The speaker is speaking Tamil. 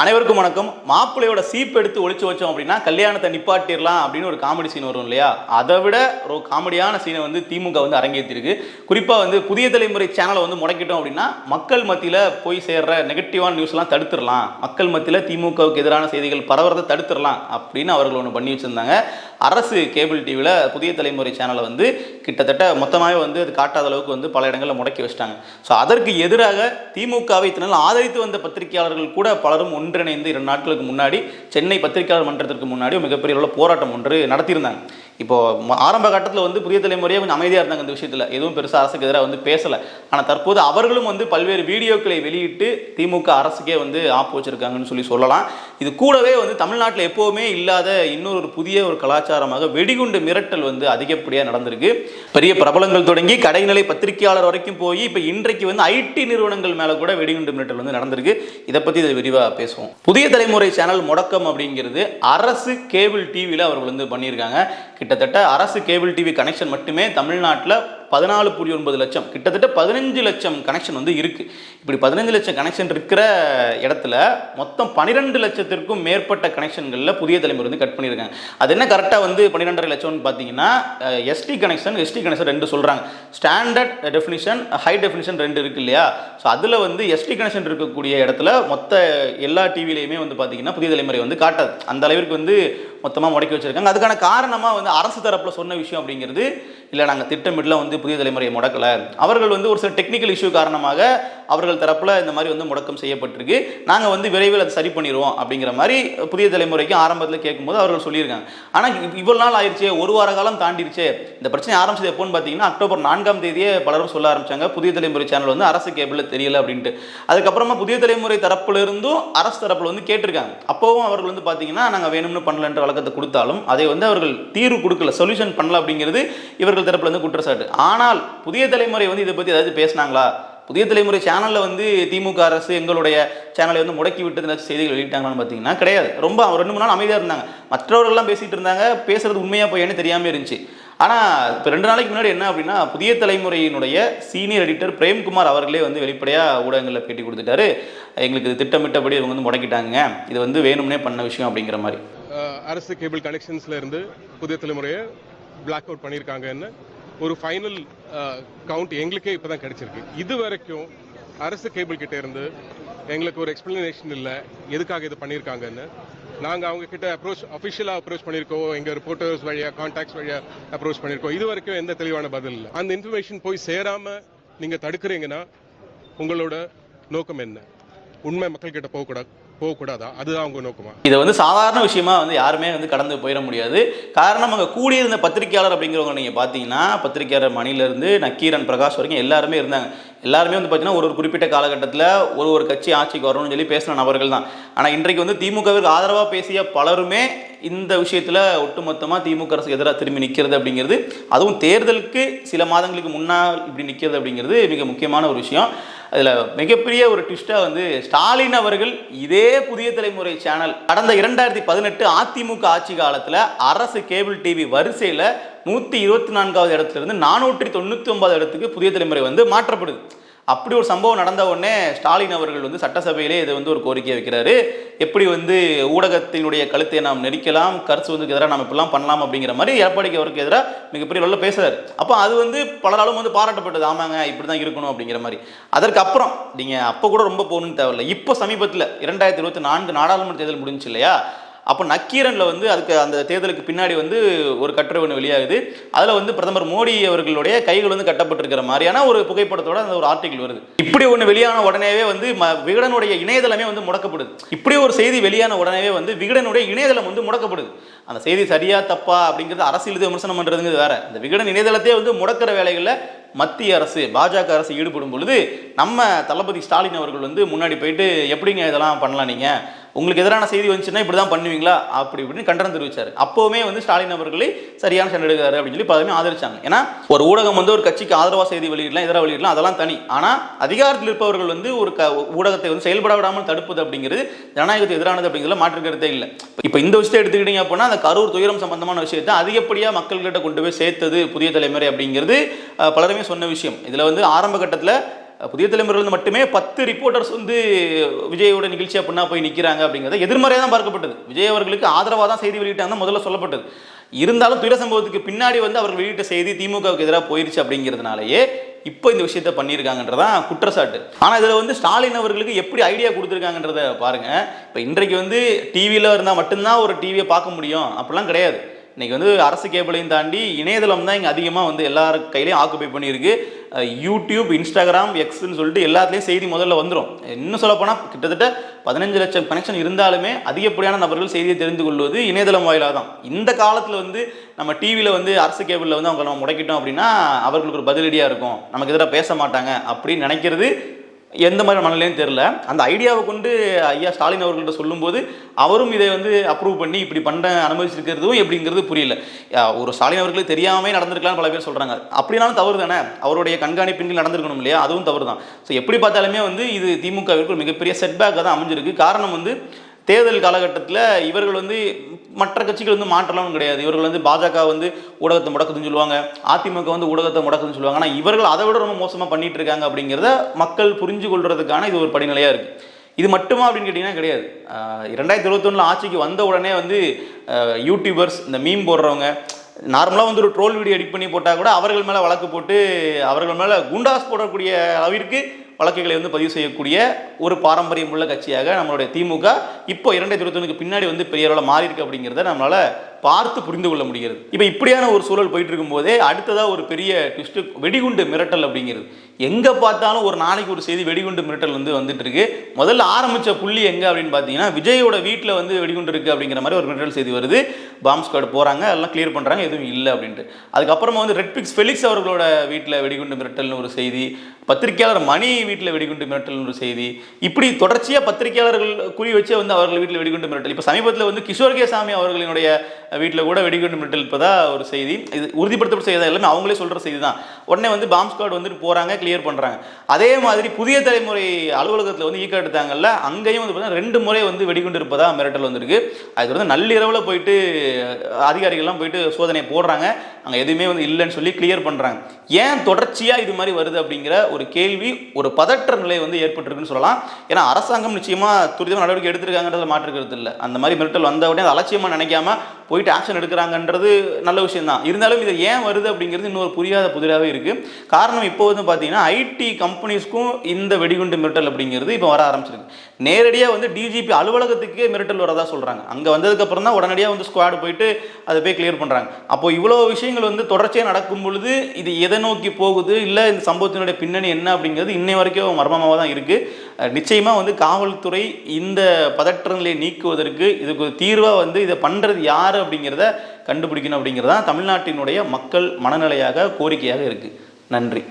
அனைவருக்கும் வணக்கம். மாப்பிள்ளையோட சீப் எடுத்து ஒழிச்சு வச்சோம் அப்படின்னா கல்யாணத்தை நிப்பாட்டிடலாம் அப்படின்னு ஒரு காமெடி சீன் வரும் இல்லையா? அதை விட ஒரு காமெடியான சீனை வந்து திமுக வந்து அரங்கேற்றிருக்கு. குறிப்பாக வந்து புதிய தலைமுறை சேனலை வந்து முடக்கிட்டோம் அப்படின்னா மக்கள் மத்தியில் போய் சேர்ற நெகட்டிவான நியூஸ்லாம் தடுத்துடலாம். மக்கள் மத்தியில் திமுகவுக்கு எதிரான செய்திகள் பரவுறதை தடுத்துடலாம் அப்படின்னு அவர்கள் ஒன்று பண்ணி வச்சுருந்தாங்க. அரசு கேபிள் டிவியில் புதிய தலைமுறை சேனலை வந்து கிட்டத்தட்ட மொத்தமாகவே வந்து அது காட்டாத அளவுக்கு வந்து பல இடங்களில் முடக்கி வச்சிட்டாங்க. ஸோ அதற்கு எதிராக திமுகவை இத்தனை ஆதரித்து வந்த பத்திரிகையாளர்கள் கூட பலரும் ஒன்றிணைந்து இரண்டு நாட்களுக்கு முன்னாடி சென்னை பத்திரிகையாளர் மன்றத்திற்கு முன்னாடி மிகப்பெரிய அளவில் போராட்டம் ஒன்று நடத்தியிருந்தாங்க. இப்போது ஆரம்ப கட்டத்தில் வந்து புதிய தலைமுறையே கொஞ்சம் அமைதியாக இருந்தாங்க இந்த விஷயத்தில். எதுவும் பெருசாக அரசுக்கு எதிராக வந்து பேசலை. ஆனால் தற்போது அவர்களும் வந்து பல்வேறு வீடியோக்களை வெளியிட்டு திமுக அரசுக்கே வந்து ஆப்பு வச்சுருக்காங்கன்னு சொல்லி சொல்லலாம். இது கூடவே வந்து தமிழ்நாட்டில் எப்போவுமே இல்லாத இன்னொரு ஒரு புதிய ஒரு கலாச்சாரமாக வெடிகுண்டு மிரட்டல் வந்து அதிகப்படியாக நடந்திருக்கு. பெரிய பிரபலங்கள் தொடங்கி கடைநிலை பத்திரிகையாளர் வரைக்கும் போய் இப்போ இன்றைக்கு வந்து ஐடி நிறுவனங்கள் மேலே கூட வெடிகுண்டு மிரட்டல் வந்து நடந்திருக்கு. இதை பற்றி இதை விரிவாக பேசுவோம். புதிய தலைமுறை சேனல் முடக்கம் அப்படிங்கிறது அரசு கேபிள் டிவியில் அவர்கள் வந்து பண்ணியிருக்காங்க. கிட்டத்தட்ட அரசு கேபிள் டிவி கனெக்ஷன் மட்டுமே தமிழ்நாட்டில் பதினாலு புள்ளி ஒன்பது லட்சம். கிட்டத்தட்ட பதினஞ்சு லட்சம் கனெக்ஷன் வந்து இருக்குது இப்படி பதினஞ்சு லட்சம் கனெக்ஷன் இருக்கிற இடத்துல மொத்தம் பன்னிரெண்டு லட்சத்திற்கும் மேற்பட்ட கனெக்ஷன்களில் புதிய தலைமுறை வந்து கட் பண்ணியிருக்காங்க. அது என்ன கரெக்டாக வந்து பன்னிரெண்டரை லட்சம்னு பார்த்தீங்கன்னா எஸ்டி கனெக்ஷன் எஸ்டி கனெக்ஷன் ரெண்டு சொல்கிறாங்க ஸ்டாண்டர்ட் டெஃபினிஷன் ஹை டெஃபினிஷன் ரெண்டு இருக்கு இல்லையா? ஸோ அதில் வந்து எஸ்டி கனெக்ஷன் இருக்கக்கூடிய இடத்துல மொத்த எல்லா டிவிலையுமே வந்து பார்த்தீங்கன்னா புதிய தலைமுறை வந்து காட்டாது. அந்த அளவிற்கு வந்து மொத்தமாக முடக்கி வச்சிருக்காங்க. அதுக்கான காரணமாக வந்து அரசு தரப்பில் சொன்ன விஷயம் அப்படிங்கிறது இல்லை நாங்கள் திட்டமிடல வந்து புதிய தலைமுறையை முடக்கலை. அவர்கள் வந்து ஒரு சில டெக்னிக்கல் இஷ்யூ காரணமாக அவர்கள் தரப்பில் இந்த மாதிரி வந்து முடக்கம் செய்யப்பட்டிருக்கு. நாங்கள் வந்து விரைவில் அதை சரி பண்ணிடுவோம் அப்படிங்கிற மாதிரி புதிய தலைமுறைக்கு ஆரம்பத்தில் கேட்கும்போது அவர்கள் சொல்லியிருக்காங்க. ஆனால் இவ்வளோ நாள் ஆயிடுச்சே ஒரு வார காலம் தாண்டிடுச்சு இந்த பிரச்சனை ஆரம்பிச்சது எப்போன்னு பார்த்தீங்கன்னா அக்டோபர் நான்காம் தேதியே பலரும் சொல்ல ஆரம்பிச்சாங்க. புதிய தலைமுறை சேனல் வந்து அரசு கேபிளில் தெரியல அப்படின்ட்டு. அதுக்கப்புறமா புதிய தலைமுறை தரப்புல இருந்தும் அரசு தரப்பில் வந்து கேட்டிருக்காங்க. அப்போவும் அவர்கள் வந்து பார்த்தீங்கன்னா நாங்கள் வேணும்னு பண்ணலன்ற பழக்கத்தை கொடுத்தாலும் அதை வந்து அவர்கள் தீர்வு கொடுக்கல சொல்யூஷன் பண்ணல அப்படிங்கிறது இவர்கள் தரப்புல இருந்து குற்றச்சாட்டு. ஆனால் புதிய தலைமுறை வந்து இதை பற்றி ஏதாவது பேசினாங்களா? புதிய தலைமுறை சேனலில் வந்து திமுக அரசு எங்களுடைய சேனலை வந்து முடக்கி விட்டு செய்திகள் வெளியிட்டாங்களான்னு பார்த்தீங்கன்னா கிடையாது. ரொம்ப ரெண்டு மூணு நாள் அமைதியாக இருந்தாங்க. மற்றவர்கள்லாம் பேசிட்டு இருந்தாங்க பேசுறது உண்மையாக போய் தெரியாமல் இருந்துச்சு. ஆனால் இப்போ ரெண்டு நாளைக்கு முன்னாடி என்ன அப்படின்னா புதிய தலைமுறையினுடைய சீனியர் எடிட்டர் பிரேம்குமார் அவர்களே வந்து வெளிப்படையாக ஊடகங்களில் பேட்டி கொடுத்துட்டாரு. எங்களுக்கு இது திட்டமிட்டபடி இவங்க வந்து முடக்கிட்டாங்க. இது வந்து வேணும்னே பண்ண விஷயம் அப்படிங்கிற மாதிரி. அரசு கேபிள் கனெக்ஷன்ஸ்ல இருந்து புதிய தலைமுறையை பிளாக் அவுட் பண்ணியிருக்காங்கன்னு ஒரு ஃபைனல் கவுண்ட் எங்களுக்கே இப்போ தான் கிடைச்சிருக்கு. இது வரைக்கும் அரசு கேபிள் கிட்ட இருந்து எங்களுக்கு ஒரு எக்ஸ்பிளனேஷன் இல்லை. எதுக்காக இது பண்ணியிருக்காங்கன்னு நாங்கள் அவங்க கிட்ட அப்ரோச் அஃபிஷியலாக அப்ரோச் பண்ணியிருக்கோம். எங்கள் ரிப்போர்ட்டர்ஸ் வழியாக கான்டாக்ட்ஸ் வழியாக அப்ரோச் பண்ணியிருக்கோம். இது வரைக்கும் எந்த தெளிவான பதில் இல்லை. அந்த இன்ஃபர்மேஷன் போய் சேராமல் நீங்கள் தடுக்கிறீங்கன்னா உங்களோட நோக்கம் என்ன? உண்மை மக்கள்கிட்ட போகக்கூடாது. போகக்கூடாதா? அதுதான் அவங்க நோக்கமா? இதை வந்து சாதாரண விஷயமா வந்து யாருமே வந்து கடந்து போயிட முடியாது. காரணம் அங்கே கூடியிருந்த பத்திரிக்கையாளர் அப்படிங்கிறவங்க நீங்கள் பார்த்தீங்கன்னா பத்திரிக்கையாளர் மணிலேருந்து நக்கீரன் பிரகாஷ் வரைக்கும் எல்லாருமே இருந்தாங்க. எல்லாருமே வந்து பார்த்தீங்கன்னா ஒரு ஒரு குறிப்பிட்ட காலகட்டத்தில் ஒரு ஒரு கட்சி ஆட்சிக்கு வரணும்னு சொல்லி பேசின நபர்கள் தான். ஆனால் இன்றைக்கு வந்து திமுகவிற்கு ஆதரவாக பேசிய பலருமே இந்த விஷயத்தில் ஒட்டுமொத்தமாக திமுக அரசுக்கு எதிராக திரும்பி நிற்கிறது அப்படிங்கிறது அதுவும் தேர்தலுக்கு சில மாதங்களுக்கு முன்னால் இப்படி நிற்கிறது அப்படிங்கிறது மிக முக்கியமான ஒரு விஷயம். அதில் மிகப்பெரிய ஒரு ட்விஸ்ட்டாக வந்து ஸ்டாலின் அவர்கள் இதே புதிய தலைமுறை சேனல் கடந்த இரண்டாயிரத்தி பதினெட்டு அதிமுக ஆட்சி காலத்தில் அரசு கேபிள் டிவி வரிசையில் நூற்றி இருபத்தி நான்காவது இடத்துல இருந்து நானூற்றி தொண்ணூற்றி ஒன்பது இடத்துக்கு புதிய தலைமுறை வந்து மாற்றப்படுது. அப்படி ஒரு சம்பவம் நடந்த உடனே ஸ்டாலின் அவர்கள் வந்து சட்டசபையிலே இதை வந்து ஒரு கோரிக்கை வைக்கிறாரு. எப்படி வந்து ஊடகத்தினுடைய கழுத்தை நாம் நெரிக்கலாம் கருத்து வந்து எதிராக நம்ம இப்படிலாம் பண்ணலாம் அப்படிங்கிற மாதிரி எடப்பாடிக்கு அவருக்கு எதிராக மிகப்பெரிய அளவில் பேசுறாரு. அப்போ அது வந்து பலராலும் வந்து பாராட்டப்பட்டது. ஆமாங்க இப்படி தான் இருக்கணும் அப்படிங்கிற மாதிரி. அதற்கு அப்புறம் நீங்கள் அப்போ கூட ரொம்ப போகணும்னு தேவையில்லை. இப்போ சமீபத்தில் இரண்டாயிரத்தி இருபத்தி நான்கு நாடாளுமன்ற தேர்தல் முடிஞ்சுச்சு இல்லையா? அப்போ நக்கீரனில் வந்து அதுக்கு அந்த தேர்தலுக்கு பின்னாடி வந்து ஒரு கட்டுரை ஒன்று வெளியாகுது. அதில் வந்து பிரதமர் மோடி அவர்களுடைய கைகள் வந்து கட்டப்பட்டிருக்கிற மாதிரியான ஒரு புகைப்படத்தோட அந்த ஒரு ஆர்டிகல் வருது. இப்படி ஒன்று வெளியான உடனேவே வந்து ம விகடனுடைய இணையதளமே வந்து முடக்கப்படுது. இப்படி ஒரு செய்தி வெளியான உடனேவே வந்து விகடனுடைய இணையதளம் வந்து முடக்கப்படுது. அந்த செய்தி சரியா தப்பா அப்படிங்கிறது அரசியல் விமர்சனம் பண்ணுறதுங்கிறது வேற. இந்த விகடன் இணையதளத்தையே வந்து முடக்கிற வேலைகளில் மத்திய அரசு பாஜக அரசு ஈடுபடும் பொழுது நம்ம தளபதி ஸ்டாலின் அவர்கள் வந்து முன்னாடி போயிட்டு எப்படிங்க இதெல்லாம் பண்ணலாம் நீங்கள் உங்களுக்கு எதிரான செய்தி வந்துச்சுன்னா இப்படி தான் பண்ணுவீங்களா? அப்படி இப்படின்னு கண்டனம் தெரிவிச்சார். அப்போவுமே வந்து ஸ்டாலின் அவர்களை சரியான சண்டை எடுக்கிறாரு அப்படின்னு சொல்லி பலருமே ஆதரிச்சாங்க. ஏன்னா ஒரு ஊடகம் வந்து ஒரு கட்சிக்கு ஆதரவாக செய்தி வெளியிடலாம் எதிராக வெளியிடலாம் அதெல்லாம் தனி. ஆனால் அதிகாரத்தில் இருப்பவர்கள் வந்து ஒரு க ஊடகத்தை வந்து செயல்பட விடாமல் தடுப்பது அப்படிங்கிறது ஜனநாயகத்துக்கு எதிரானது அப்படிங்கிறத மாற்றுக்கிறதே இல்லை. இப்போ இந்த விஷயத்தை எடுத்துக்கிட்டீங்க அப்படின்னா அந்த கரூர் துயரம் சம்பந்தமான விஷயத்தை அதிகப்படியாக மக்கள்கிட்ட கொண்டு போய் சேர்த்தது புதிய தலைமுறை அப்படிங்கிறது பலருமே சொன்ன விஷயம். இதில் வந்து ஆரம்ப கட்டத்தில் புதிய தலைமுறையிலிருந்து மட்டுமே பத்து ரிப்போர்ட்டர்ஸ் வந்து விஜயோட நிகழ்ச்சி அப்படின்னா போய் நிற்கிறாங்க அப்படிங்கிறது எதிர்மறையாக தான் பார்க்கப்பட்டது. விஜய் அவர்களுக்கு ஆதரவாக தான் செய்தி வெளியிட்டாங்க முதல்ல சொல்லப்பட்டது. இருந்தாலும் துயர சம்பவத்துக்கு பின்னாடி வந்து அவர்கள் வெளியிட்ட செய்தி திமுகவுக்கு எதிராக போயிருச்சு அப்படிங்கிறதுனாலயே இப்போ இந்த விஷயத்த பண்ணியிருக்காங்கன்றதான் குற்றச்சாட்டு. ஆனால் இதில் வந்து ஸ்டாலின் அவர்களுக்கு எப்படி ஐடியா கொடுத்துருக்காங்கன்றத பாருங்கள் இப்போ இன்றைக்கு வந்து டிவியில் இருந்தால் மட்டும்தான் ஒரு டிவியை பார்க்க முடியும். அப்படிலாம் கிடையாது. இன்றைக்கி வந்து அரசு கேபிளையும் தாண்டி இணையதளம் தான் இங்கே அதிகமாக வந்து எல்லார் கையிலையும் ஆக்குபை பண்ணியிருக்கு. யூடியூப் இன்ஸ்டாகிராம் எக்ஸ்ன்னு சொல்லிட்டு எல்லாத்துலேயும் செய்தி முதல்ல வந்துடும் இன்னும் சொல்லப்போனால் கிட்டத்தட்ட பதினஞ்சு லட்சம் கனெக்ஷன் இருந்தாலுமே அதிகப்படியான நபர்கள் செய்தியை தெரிந்து கொள்வது இணையதளம் வாயிலாக தான் இந்த காலத்தில் வந்து நம்ம டிவியில் வந்து அரசு கேபிளில் வந்து அவங்க நம்ம முடக்கிட்டோம் அப்படின்னா அவர்களுக்கு ஒரு பதிலடியாக இருக்கும். நமக்கு எதிராக பேச மாட்டாங்க அப்படின்னு நினைக்கிறது எந்த மாதிரி மனநிலையும் தெரில அந்த ஐடியாவை கொண்டு ஐயா ஸ்டாலின் அவர்கள்ட்ட சொல்லும்போது அவரும் இதை வந்து அப்ரூவ் பண்ணி இப்படி பண்ண அனுமதிச்சிருக்கிறதும் எப்படிங்கிறது புரியல. ஒரு ஸ்டாலின் அவர்களுக்கு தெரியாமே நடந்திருக்கலாம் பல பேர் சொல்கிறாங்க அப்படினாலும் தவறு தானே? அவருடைய கண்காணிப்பின்கள் நடந்திருக்கணும் இல்லையா? அதுவும் தவறு தான். ஸோ எப்படி பார்த்தாலுமே வந்து இது திமுகவிற்கு ஒரு மிகப்பெரிய செட்பேக்காக தான் அமைஞ்சிருக்கு. காரணம் வந்து தேர்தல் காலகட்டத்தில் இவர்கள் வந்து மற்ற கட்சிகள் வந்து மாற்றலாம்னு கிடையாது. இவர்கள் வந்து பாஜக வந்து ஊடகத்தை முடக்குதுன்னு சொல்லுவாங்க. அதிமுக வந்து ஊடகத்தை முடக்குதுன்னு சொல்லுவாங்க. ஆனால் இவர்கள் அதை விட ரொம்ப மோசமாக பண்ணிட்டு இருக்காங்க அப்படிங்கிறத மக்கள் புரிஞ்சு கொள்றதுக்கான இது ஒரு படிநிலையாக இருக்குது இது மட்டுமா அப்படின்னு கேட்டிங்கன்னா கிடையாது. ரெண்டாயிரத்தி இரண்டாயிரத்தி இருபத்தொன்னில் ஆட்சிக்கு வந்த உடனே வந்து யூடியூபர்ஸ் இந்த மீம் போடுறவங்க நார்மலாக வந்து ஒரு ட்ரோல் வீடியோ எடிட் பண்ணி போட்டால் கூட அவர்கள் மேலே வழக்கு போட்டு அவர்கள் மேலே குண்டாஸ் போடக்கூடிய அளவிற்கு வழக்குகளை வந்து பதிவு செய்யக்கூடிய ஒரு பாரம்பரியம் உள்ள கட்சியாக நம்மளுடைய திமுக இப்போ இரண்டாயிரத்தி இருபத்தொன்னுக்கு பின்னாடி வந்து பெரிய அளவில் மாறி இருக்கு அப்படிங்கிறத நம்மளால் பார்த்து புரிந்து கொள்ள முடிகிறது. இப்போ இப்படியான ஒரு சூழல் போயிட்டு இருக்கும்போதே அடுத்ததாக ஒரு பெரிய ட்விஸ்ட் வெடிகுண்டு மிரட்டல் அப்படிங்கிறது. எங்கே பார்த்தாலும் ஒரு நாளைக்கு ஒரு செய்தி வெடிகுண்டு மிரட்டல் வந்து வந்துட்டு இருக்கு முதல்ல ஆரம்பித்த புள்ளி எங்கே அப்படின்னு பார்த்தீங்கன்னா விஜயோட வீட்டில் வந்து வெடிகுண்டு இருக்குது அப்படிங்கிற மாதிரி ஒரு மிரட்டல் செய்தி வருது. பாம்ப் ஸ்குவாட் போகிறாங்க எல்லாம் கிளியர் பண்ணுறாங்க எதுவும் இல்லை அப்படின்ட்டு. அதுக்கப்புறமா வந்து ரெட் பிக்ஸ் ஃபெலிக்ஸ் அவர்களோட வீட்டில் வெடிகுண்டு மிரட்டல்னு ஒரு செய்தி பத்திரிகையாளர் மணி வீட்டில் வெடிகுண்டு மிரட்டல்னு ஒரு செய்தி. இப்படி தொடர்ச்சியாக பத்திரிகையாளர்கள் குறி வச்சே வந்து அவர்கள் வீட்டில் வெடிகுண்டு மிரட்டல். இப்போ சமீபத்தில் வந்து கிஷோர் கேசாமி அவர்களினுடைய வீட்டில் கூட வெடிகுண்டு மிரட்டல் இருப்பதா ஒரு செய்தி. இது உறுதிப்படுத்தப்பட்ட செய்தி எல்லாமே அவங்களே சொல்கிற செய்தி தான். உடனே வந்து பாம்ப் ஸ்குவாட் வந்துட்டு போகிறாங்க கிளியர் பண்ணுறாங்க அதே மாதிரி புதிய தலைமுறை அலுவலகத்தில் வந்து ஈக்க எடுத்தாங்கல்ல அங்கேயும் வந்து பார்த்தீங்கன்னா ரெண்டு முறை வந்து வெடிகுண்டு இருப்பதா மிரட்டல் வந்திருக்கு. அது வந்து நள்ளிரவில் போயிட்டு அதிகாரிகள்லாம் போயிட்டு சோதனை போடுறாங்க. அங்கே எதுவுமே வந்து இல்லைன்னு சொல்லி கிளியர் பண்ணுறாங்க ஏன் தொடர்ச்சியாக இது மாதிரி வருது அப்படிங்கிற ஒரு கேள்வி ஒரு பதற்ற நிலை வந்து ஏற்பட்டிருக்குன்னு சொல்லலாம். ஏன்னா அரசாங்கம் நிச்சயமாக துரிதமாக நடவடிக்கை எடுத்திருக்காங்கன்றத மாற்றுக்கிறது இல்லை. அந்த மாதிரி மிரட்டல் வந்த உடனே அதை அலட்சியமாக நினைக்காம போயிட்டு ஆக்ஷன் எடுக்கிறாங்கன்றது நல்ல விஷயம் தான் இருந்தாலும் இது ஏன் வருது அப்படிங்கிறது இன்னொரு புரியாத புதிராகவே இருக்குது காரணம் இப்போ வந்து பார்த்தீங்கன்னா ஐடி கம்பெனிஸ்க்கும் இந்த வெடிகுண்டு மிரட்டல் அப்படிங்கிறது இப்போ வர ஆரம்பிச்சிருக்கு. நேரடியாக வந்து டிஜிபி அலுவலகத்துக்கே மிரட்டல் வரதா சொல்கிறாங்க அங்கே வந்ததுக்கப்புறம் தான் உடனடியாக வந்து ஸ்குவாடு போயிட்டு அதை போய் கிளியர் பண்ணுறாங்க அப்போ இவ்வளோ விஷயங்கள் வந்து தொடர்ச்சியாக நடக்கும் பொழுது இது எதை நோக்கி போகுது? இல்லை இந்த சம்பவத்தினுடைய பின்னணி என்ன அப்படிங்கிறது இன்னை வரைக்கும் மர்மமாக தான் இருக்குது நிச்சயமாக வந்து காவல்துறை இந்த பதற்றங்களை நீக்குவதற்கு இதுக்கு தீர்வாக வந்து இதை பண்ணுறது யார் அப்படிங்கிறத கண்டுபிடிக்கணும் அப்படிங்கிறது தான் தமிழ்நாட்டினுடைய மக்கள் மனநிலையாக கோரிக்கையாக இருக்குது நன்றி.